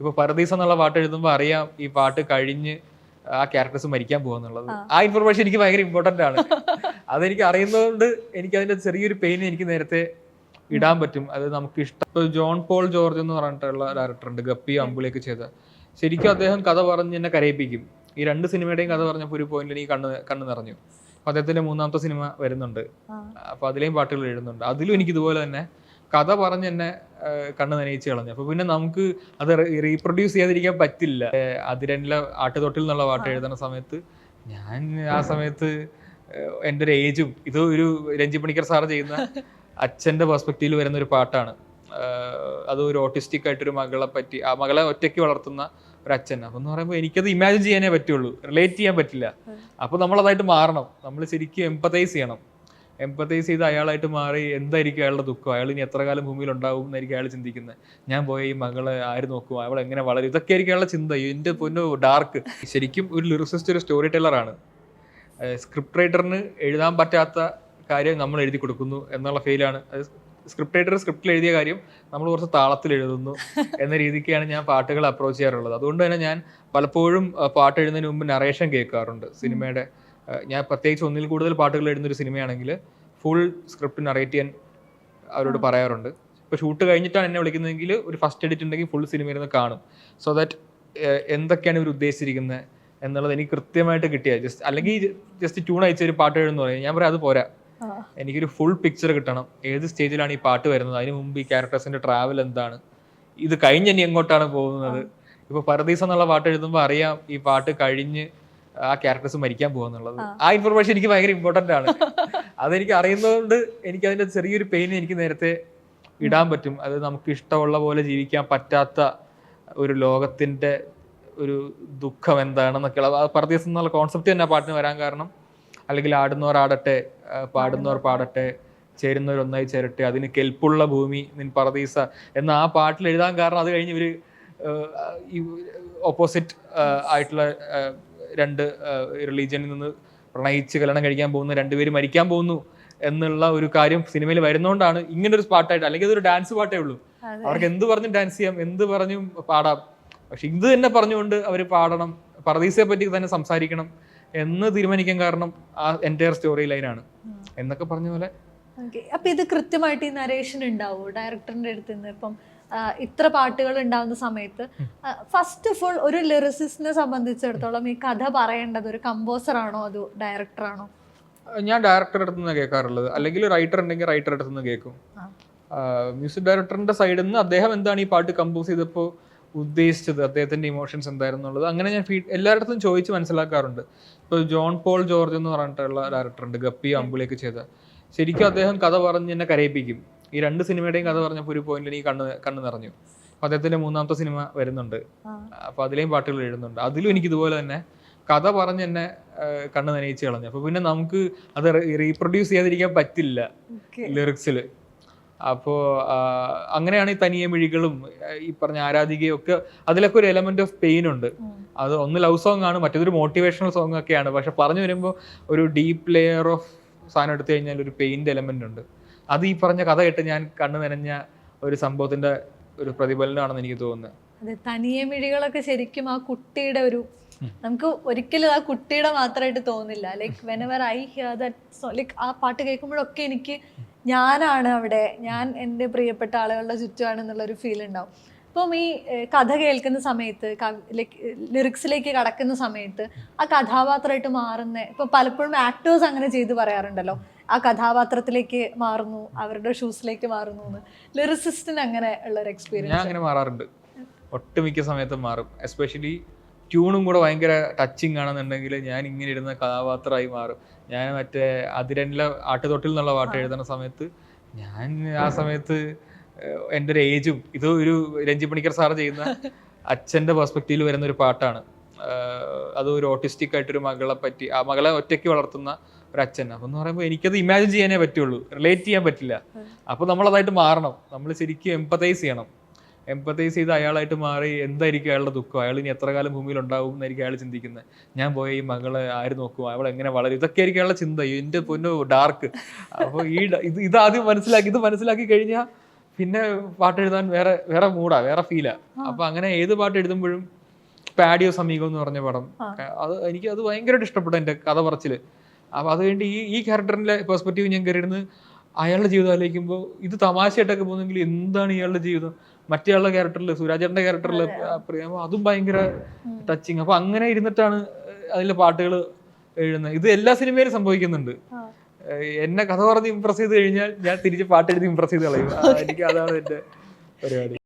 ഇപ്പൊ പരദീസ് എന്നുള്ള പാട്ട് എഴുതുമ്പോൾ അറിയാം ഈ പാട്ട് കഴിഞ്ഞ് ആ ക്യാരക്ടേഴ്സ് മരിക്കാൻ പോകുന്നുള്ളത്. ആ. ഇൻഫർമേഷൻ എനിക്ക് ഭയങ്കര ഇമ്പോർട്ടന്റ് ആണ്. അതെനിക്ക് അറിയുന്നതുകൊണ്ട് എനിക്ക് അതിന്റെ ചെറിയൊരു പെയിൻ എനിക്ക് നേരത്തെ ഇടാൻ പറ്റും. അത് നമുക്ക് ഇഷ്ടം. ജോൺ പോൾ ജോർജ് എന്ന് പറഞ്ഞിട്ടുള്ള ഡയറക്ടർ ഉണ്ട്. ഗപ്പി അമ്പുളിയൊക്കെ ചെയ്ത. ശരിക്കും അദ്ദേഹം കഥ പറഞ്ഞ് എന്നെ കരയിപ്പിക്കും. ഈ രണ്ട് സിനിമയുടെയും കഥ പറഞ്ഞപ്പോൾ ഒരു പോയിന്റിൽ എനിക്ക് കണ്ണ് കണ്ണു നിറഞ്ഞു. അപ്പൊ അദ്ദേഹത്തിന്റെ മൂന്നാമത്തെ സിനിമ വരുന്നുണ്ട്. അപ്പൊ അതിലെയും പാട്ടുകൾ എഴുതുന്നുണ്ട്. അതിലും എനിക്ക് ഇതുപോലെ തന്നെ കഥ പറഞ്ഞ് എന്നെ കണ്ണു നനയിച്ച് കളഞ്ഞു. അപ്പൊ പിന്നെ നമുക്ക് അത് റീപ്രൊഡ്യൂസ് ചെയ്യാതിരിക്കാൻ പറ്റില്ല. അതിരനിലെ ആട്ടുതൊട്ടിൽ എന്നുള്ള പാട്ട് എഴുതുന്ന സമയത്ത് ഞാൻ ആ സമയത്ത് എന്റെ ഒരു ഏജും ഇത് ഒരു രഞ്ജി പണിക്കർ സാറ് ചെയ്യുന്ന അച്ഛന്റെ പെർസ്പെക്റ്റീവിൽ വരുന്ന ഒരു പാട്ടാണ് അത് ഒരു ഓട്ടിസ്റ്റിക് ആയിട്ടൊരു മകളെ പറ്റി ആ മകളെ ഒറ്റയ്ക്ക് വളർത്തുന്ന ഒരു അച്ഛൻ അപ്പം എന്ന് പറയുമ്പോൾ എനിക്കത് ഇമാജിൻ ചെയ്യാനേ പറ്റുള്ളൂ. റിലേറ്റ് ചെയ്യാൻ പറ്റില്ല. അപ്പോൾ നമ്മളതായിട്ട് മാറണം. നമ്മൾ ശരിക്കും എംപതൈസ് ചെയ്യണം. എംപതൈസ് ചെയ്ത് അയാളായിട്ട് മാറി എന്തായിരിക്കും അയാളുടെ ദുഃഖം? അയാൾ ഇനി എത്ര കാലം ഭൂമിയിൽ ഉണ്ടാവും എന്നായിരിക്കും അയാൾ ചിന്തിക്കുന്നത്. ഞാൻ പോയി ഈ മകളെ ആര് നോക്കും? അവൾ എങ്ങനെ വളരും? ഇതൊക്കെ ആയിരിക്കും അയാളുടെ ചിന്ത. എന്റെ പൊന്നു ഡാർക്ക്. ശരിക്കും ഒരു ലിറിസിസ്റ്റ് ഒരു സ്റ്റോറി ടെല്ലറാണ് സ്ക്രിപ്റ്റ് റൈറ്ററിന് എഴുതാൻ പറ്റാത്ത കാര്യം നമ്മൾ എഴുതി കൊടുക്കുന്നു എന്നുള്ള ഫെയിലാണ് സ്ക്രിപ്റ്റ് റൈറ്റർ സ്ക്രിപ്റ്റിൽ എഴുതിയ കാര്യം നമ്മൾ കുറച്ച് താളത്തിൽ എഴുതുന്നു എന്ന രീതിക്കാണ് ഞാൻ പാട്ടുകൾ അപ്രോച്ച് ചെയ്യാറുള്ളത്. അതുകൊണ്ട് തന്നെ ഞാൻ പലപ്പോഴും പാട്ട് എഴുതുന്നതിന് മുമ്പ് നറേഷൻ കേൾക്കാറുണ്ട് സിനിമയുടെ ഞാൻ പ്രത്യേകിച്ച് ഒന്നിൽ കൂടുതൽ പാട്ടുകൾ എഴുതുന്ന ഒരു സിനിമയാണെങ്കിൽ ഫുൾ സ്ക്രിപ്റ്റ് നറേറ്റ് ചെയ്യാൻ അവരോട് പറയാറുണ്ട്. ഇപ്പോൾ ഷൂട്ട് കഴിഞ്ഞിട്ടാണ് എന്നെ വിളിക്കുന്നതെങ്കിൽ ഒരു ഫസ്റ്റ് എഡിറ്റ് ഉണ്ടെങ്കിൽ ഫുൾ സിനിമ ഇരുന്ന് കാണും. സോ ദാറ്റ് എന്തൊക്കെയാണ് ഇവർ ഉദ്ദേശിച്ചിരിക്കുന്നത് എന്നുള്ളത് എനിക്ക് കൃത്യമായിട്ട് കിട്ടിയ ജസ്റ്റ് അല്ലെങ്കിൽ ജസ്റ്റ് ട്യൂൺ അയച്ച ഒരു പാട്ട് എഴുതുന്നു പറയും ഞാൻ പറയാം അത് പോരാ. എനിക്കൊരു ഫുൾ പിക്ചർ കിട്ടണം. ഏത് സ്റ്റേജിലാണ് ഈ പാട്ട് വരുന്നത്? അതിന് മുമ്പ് ഈ ക്യാരക്ടേഴ്സിന്റെ ട്രാവൽ എന്താണ്? ഇത് കഴിഞ്ഞ് ഇനി എങ്ങോട്ടാണ് പോകുന്നത്? ഇപ്പൊ പരദീസ് എന്നുള്ള പാട്ട് എഴുതുമ്പോൾ അറിയാം ഈ പാട്ട് കഴിഞ്ഞ് ആ ക്യാരക്ടേഴ്സ് മരിക്കാൻ പോകുന്നുള്ളത്. ആ. ഇൻഫർമേഷൻ എനിക്ക് ഭയങ്കര ഇമ്പോർട്ടന്റ് ആണ്. അതെനിക്ക് അറിയുന്നതുകൊണ്ട് എനിക്ക് അതിന്റെ ചെറിയൊരു പെയിൻ എനിക്ക് നേരത്തെ ഇടാൻ പറ്റും. അത് നമുക്ക് ഇഷ്ടമുള്ള പോലെ ജീവിക്കാൻ പറ്റാത്ത ഒരു ലോകത്തിന്റെ ഒരു ദുഃഖം എന്താണെന്നൊക്കെയുള്ള ആ പരദീസ് എന്നുള്ള കോൺസെപ്റ്റ് തന്നെ പാട്ടിന് വരാൻ കാരണം. അല്ലെങ്കിൽ ആടുന്നവർ ആടട്ടെ പാടുന്നവർ പാടട്ടെ ചേരുന്നവർ ഒന്നായി ചേരട്ടെ അതിന് കെൽപ്പുള്ള ഭൂമി നിൻ പറദീസ എന്ന ആ പാട്ടിൽ എഴുതാൻ കാരണം അത് കഴിഞ്ഞ് ഇവർ ഈ ഓപ്പോസിറ്റ് ആയിട്ടുള്ള രണ്ട് റിലീജിയനിൽ നിന്ന് പ്രണയിച്ച് കല്യാണം കഴിക്കാൻ പോകുന്നു രണ്ടുപേര് മരിക്കാൻ പോകുന്നു എന്നുള്ള ഒരു കാര്യം സിനിമയിൽ വരുന്നോണ്ടാണ് ഇങ്ങനെ ഒരു പാട്ടായിട്ട് അല്ലെങ്കിൽ അതൊരു ഡാൻസ് പാട്ടേ ഉള്ളൂ. അവർക്ക് എന്ത് പറഞ്ഞും ഡാൻസ് ചെയ്യാം എന്ത് പറഞ്ഞും പാടാം. പക്ഷെ ഇത് തന്നെ പറഞ്ഞുകൊണ്ട് അവർ പാടണം പറദീസയെ പറ്റി തന്നെ സംസാരിക്കണം എന്ന് തീരുമാനിക്കാൻ കാരണം ആ എന്റയർ സ്റ്റോറി ലൈനാണ് എന്നൊക്കെ പറഞ്ഞ പോലെ. അപ്പൊ ഇത് കൃത്യമായിട്ട് ഈ നരേഷൻ ഉണ്ടാവുമോ ഡയറക്ടറിന്റെ അടുത്ത് നിന്ന് ഇപ്പം ഇത്ര പാട്ടുകൾ ഉണ്ടാകുന്ന സമയത്ത് ഫസ്റ്റ് ഓഫ് ഓൾ ഒരു ലിറിസിസ്റ്റിനെ സംബന്ധിച്ചിടത്തോളം ഈ കഥ പറയേണ്ടത് ഒരു കമ്പോസർ ആണോ അതോ ഡയറക്ടർ ആണോ? ഞാൻ ഡയറക്ടറുടെ അടുത്ത് നിന്ന് കേൾക്കാറുള്ളത്. അല്ലെങ്കിൽ റൈറ്റർ ഉണ്ടെങ്കിൽ റൈറ്ററുടെ അടുത്ത് നിന്ന് കേൾക്കും. മ്യൂസിക് ഡയറക്ടറിന്റെ സൈഡിൽ നിന്ന് അദ്ദേഹം എന്താണ് ഈ പാട്ട് കമ്പോസ് ചെയ്തപ്പോൾ ഉദ്ദേശിച്ചത്? അദ്ദേഹത്തിന്റെ ഇമോഷൻസ് എന്തായിരുന്നു എന്നുള്ളത് അങ്ങനെ ഞാൻ ഫീഡ് എല്ലായിടത്തും ചോദിച്ച് മനസ്സിലാക്കാറുണ്ട്. ഇപ്പോൾ ജോൺ പോൾ ജോർജ് എന്ന് പറഞ്ഞിട്ടുള്ള ഡയറക്ടർ ഉണ്ട്. ഗപ്പി അമ്പുളിയൊക്കെ ചെയ്ത. ശരിക്കും അദ്ദേഹം കഥ പറഞ്ഞ് എന്നെ കരയിപ്പിക്കും. ഈ രണ്ട് സിനിമയുടെയും കഥ പറഞ്ഞപ്പോൾ ഒരു പോയിന്റിൽ എനിക്ക് കണ്ണ് കണ്ണ് നിറഞ്ഞു. അപ്പൊ അദ്ദേഹത്തിന്റെ മൂന്നാമത്തെ സിനിമ വരുന്നുണ്ട്. അപ്പൊ അതിലെയും പാട്ടുകൾ എഴുതുന്നുണ്ട്. അതിലും എനിക്ക് ഇതുപോലെ തന്നെ കഥ പറഞ്ഞ് എന്നെ കണ്ണ് നനയിച്ച് കളഞ്ഞു. അപ്പൊ പിന്നെ നമുക്ക് അത് റീപ്രൊഡ്യൂസ് ചെയ്യാതിരിക്കാൻ പറ്റില്ല ലിറിക്സിൽ അപ്പോൾ അങ്ങനെയാണ് ഈ തനിയെ മിഴികളും ഈ പറഞ്ഞ ആരാധികയും ഒക്കെ അതിലൊക്കെ ഒരു എലമെന്റ് ഓഫ് പെയിൻ ഉണ്ട്. അത് ഒന്ന് ലവ് സോങ് ആണ് മറ്റേതൊരു മോട്ടിവേഷണൽ സോങ് ഒക്കെയാണ്. പക്ഷെ പറഞ്ഞു വരുമ്പോൾ ഒരു ഡീപ് ലെയർ ഓഫ് സാധനം എടുത്തു കഴിഞ്ഞാൽ ഒരു പെയിന്റ് എലമെന്റ് ഉണ്ട്. അത് ഈ പറഞ്ഞ കഥ കേട്ട് ഞാൻ കണ്ണു നനഞ്ഞ ഒരു സംഭവത്തിന്റെ ഒരു പ്രതിഫലനമാണെന്ന് എനിക്ക് തോന്നുന്നത് അതെ തനിയെ മിഴികളൊക്കെ ശരിക്കും ആ കുട്ടിയുടെ ഒരു നമുക്ക് ഒരിക്കലും ആ കുട്ടിയുടെ മാത്രമായിട്ട് തോന്നില്ല. Like whenever I hear that like ആ പാട്ട് കേൾക്കുമ്പോഴൊക്കെ എനിക്ക് ഞാനാണ് അവിടെ ഞാൻ എന്റെ പ്രിയപ്പെട്ട ആളുകളുടെ ചുറ്റുമാണ് എന്നുള്ളൊരു ഫീൽ ഉണ്ടാവും. അപ്പം ഈ കഥ കേൾക്കുന്ന സമയത്ത് ലൈക്ക് ലിറിക്സിലേക്ക് കടക്കുന്ന സമയത്ത് ആ കഥാപാത്രമായിട്ട് മാറുന്ന ഇപ്പം പലപ്പോഴും ആക്ടേഴ്സ് അങ്ങനെ ചെയ്ത് പറയാറുണ്ടല്ലോ. ആ കഥാപാത്രത്തിലേക്ക് മാറുന്നു അവരുടെ ഷൂസിലേക്ക് മാറുന്നു എന്ന് ലിറിസിസ്റ്റിന് അങ്ങനെ ഉള്ള ഒരു എക്സ്പീരിയൻസ് ഞാൻ അങ്ങനെ മാറാറുണ്ട്. ഒട്ടുമിക്ക സമയത്തും മാറും. എസ്പെഷ്യലി ട്യൂണും കൂടെ ഭയങ്കര ടച്ചിങ് ആണെന്നുണ്ടെങ്കിൽ ഞാൻ ഇങ്ങനെ ഇരുന്ന കഥാപാത്രമായി മാറും. ഞാൻ മറ്റേ അതിരനിലെ ആട്ടുതൊട്ടിൽ എന്നുള്ള പാട്ട് എഴുതുന്ന സമയത്ത് ഞാൻ ആ സമയത്ത് എന്റെ ഒരു ഏജും. ഇത് ഒരു രഞ്ജി പണിക്കർ സാറ് ചെയ്യുന്ന അച്ഛന്റെ പെർസ്പെക്റ്റീവിൽ വരുന്ന ഒരു പാട്ടാണ്. അത് ഒരു ഓട്ടിസ്റ്റിക് ആയിട്ടൊരു മകളെ പറ്റി ആ മകളെ ഒറ്റയ്ക്ക് വളർത്തുന്ന ഒരു അച്ഛൻ. അപ്പൊ എന്ന് പറയുമ്പോൾ എനിക്കത് ഇമാജിൻ ചെയ്യാനേ പറ്റുള്ളൂ. റിലേറ്റ് ചെയ്യാൻ പറ്റില്ല. അപ്പോൾ നമ്മൾ അതായിട്ട് മാറണം. നമ്മൾ ശരിക്കും എംപതൈസ് ചെയ്യണം. എംപതൈസ് ചെയ്ത് അയാളായിട്ട് മാറി എന്തായിരിക്കും അയാളുടെ ദുഃഖം? അയാൾ ഇനി എത്ര കാലം ഭൂമിയിൽ ഉണ്ടാവും എന്നായിരിക്കും അയാൾ ചിന്തിക്കുന്നത്. ഞാൻ പോയ ഈ മകളെ ആര് നോക്കും? അവൾ എങ്ങനെ വളരും? ഇതൊക്കെ ആയിരിക്കും അയാളുടെ ചിന്ത. എന്റെ പൊന്നു ഡാർക്ക് അപ്പോൾ ഈ ഇത് ആദ്യം മനസ്സിലാക്കി ഇത് മനസ്സിലാക്കി കഴിഞ്ഞാൽ പിന്നെ പാട്ട് എഴുതാൻ വേറെ വേറെ മൂടാ വേറെ ഫീലാ അപ്പൊ അങ്ങനെ ഏത് പാട്ട് എഴുതുമ്പോഴും പാഡിയോ സമീപം എന്ന് പറഞ്ഞ പടം. അത് എനിക്ക് അത് ഭയങ്കരമായിട്ട് ഇഷ്ടപ്പെട്ടു എന്റെ കഥ പറച്ചിൽ. അപ്പൊ അത് കഴിഞ്ഞ് ഈ ഈ ക്യാരക്ടറിന്റെ പെർസ്പെക്റ്റീവ് ഞാൻ കയറിയിരുന്ന് അയാളുടെ ജീവിതം ആലോചിക്കുമ്പോൾ ഇത് തമാശയായിട്ടൊക്കെ പോകുന്നെങ്കിൽ എന്താണ് ഇയാളുടെ ജീവിതം? മറ്റേയാളുടെ ക്യാരക്ടറിൽ സുരാജേട്ടന്റെ ക്യാരക്ടറിൽ പ്രിയമോ അതും ഭയങ്കര ടച്ചിങ് അപ്പൊ അങ്ങനെ ഇരുന്നിട്ടാണ് അതിലെ പാട്ടുകൾ എഴുതുന്നത്. ഇത് എല്ലാ സിനിമയിലും സംഭവിക്കുന്നുണ്ട്. എന്നെ കഥ പറഞ്ഞ് ഇമ്പ്രസ് ചെയ്ത് കഴിഞ്ഞാൽ ഞാൻ തിരിച്ച് പാട്ട് എഴുതി ഇമ്പ്രസ് ചെയ്ത് കളയും. എനിക്ക് അതാണ് എന്റെ പരിപാടി.